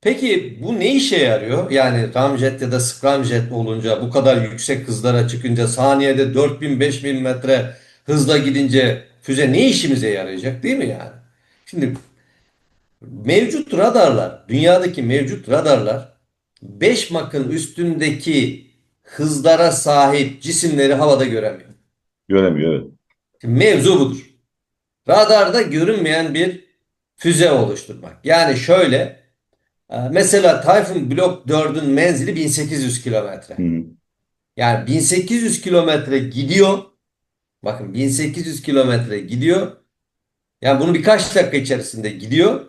Peki bu ne işe yarıyor? Yani ramjet ya da scramjet olunca bu kadar yüksek hızlara çıkınca saniyede 4000 5000 metre hızla gidince füze ne işimize yarayacak değil mi yani? Şimdi mevcut radarlar, dünyadaki mevcut radarlar 5 Mach'ın üstündeki hızlara sahip cisimleri havada göremiyor. Göremiyor evet. Şimdi mevzu budur. Radarda görünmeyen bir füze oluşturmak. Yani şöyle mesela Typhoon Block 4'ün menzili 1800 kilometre. Yani 1800 kilometre gidiyor. Bakın 1800 kilometre gidiyor. Yani bunu birkaç dakika içerisinde gidiyor.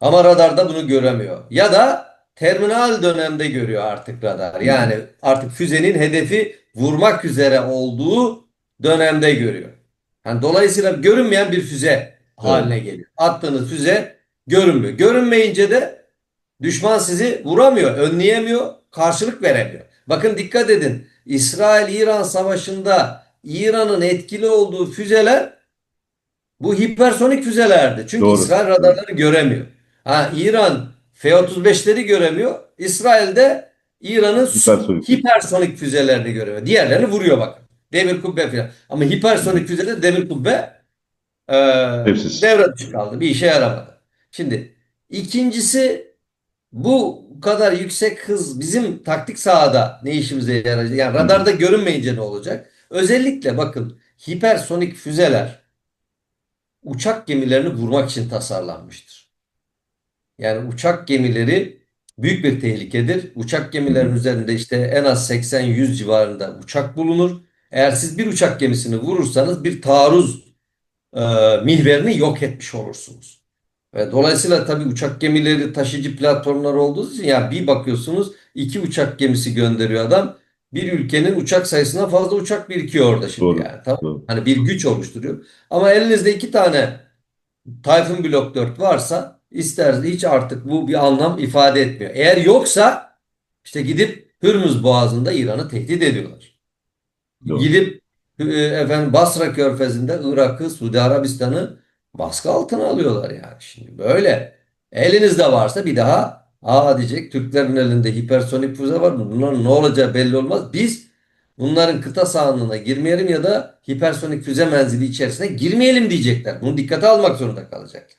Ama radarda bunu göremiyor. Ya da terminal dönemde görüyor artık radar. Yani artık füzenin hedefi vurmak üzere olduğu dönemde görüyor. Yani dolayısıyla görünmeyen bir füze haline geliyor. Attığınız füze görünmüyor. Görünmeyince de düşman sizi vuramıyor, önleyemiyor, karşılık veremiyor. Bakın dikkat edin. İsrail-İran savaşında İran'ın etkili olduğu füzeler bu hipersonik füzelerdi. Çünkü Doğru. İsrail radarları göremiyor. Ha, İran F-35'leri göremiyor. İsrail de İran'ın Hipersonik. hipersonik füzelerini görüyor. Diğerlerini vuruyor bakın. Demir kubbe falan. Ama hipersonik füzeler demir kubbe e, devre dışı kaldı. Bir işe yaramadı. Şimdi ikincisi bu kadar yüksek hız bizim taktik sahada ne işimize yarayacak? Yani radarda görünmeyince ne olacak? Özellikle bakın hipersonik füzeler uçak gemilerini vurmak için tasarlanmıştır. Yani uçak gemileri büyük bir tehlikedir. Uçak gemilerinin üzerinde işte en az 80-100 civarında uçak bulunur. Eğer siz bir uçak gemisini vurursanız bir taarruz e, mihverini yok etmiş olursunuz. Ve dolayısıyla tabii uçak gemileri taşıyıcı platformlar olduğu için yani bir bakıyorsunuz iki uçak gemisi gönderiyor adam. Bir ülkenin uçak sayısından fazla uçak birikiyor orada şimdi Doğru. yani. Tamam. Doğru. Hani bir güç oluşturuyor. Ama elinizde iki tane Typhoon Block 4 varsa isterseniz hiç artık bu bir anlam ifade etmiyor. Eğer yoksa işte gidip Hürmüz Boğazı'nda İran'ı tehdit ediyorlar. Doğru. Gidip e, efendim Basra Körfezi'nde Irak'ı, Suudi Arabistan'ı baskı altına alıyorlar yani. Şimdi böyle elinizde varsa bir daha aa diyecek Türklerin elinde hipersonik füze var. Bunların ne olacağı belli olmaz. Biz bunların kıta sahanlığına girmeyelim ya da hipersonik füze menzili içerisine girmeyelim diyecekler. Bunu dikkate almak zorunda kalacaklar.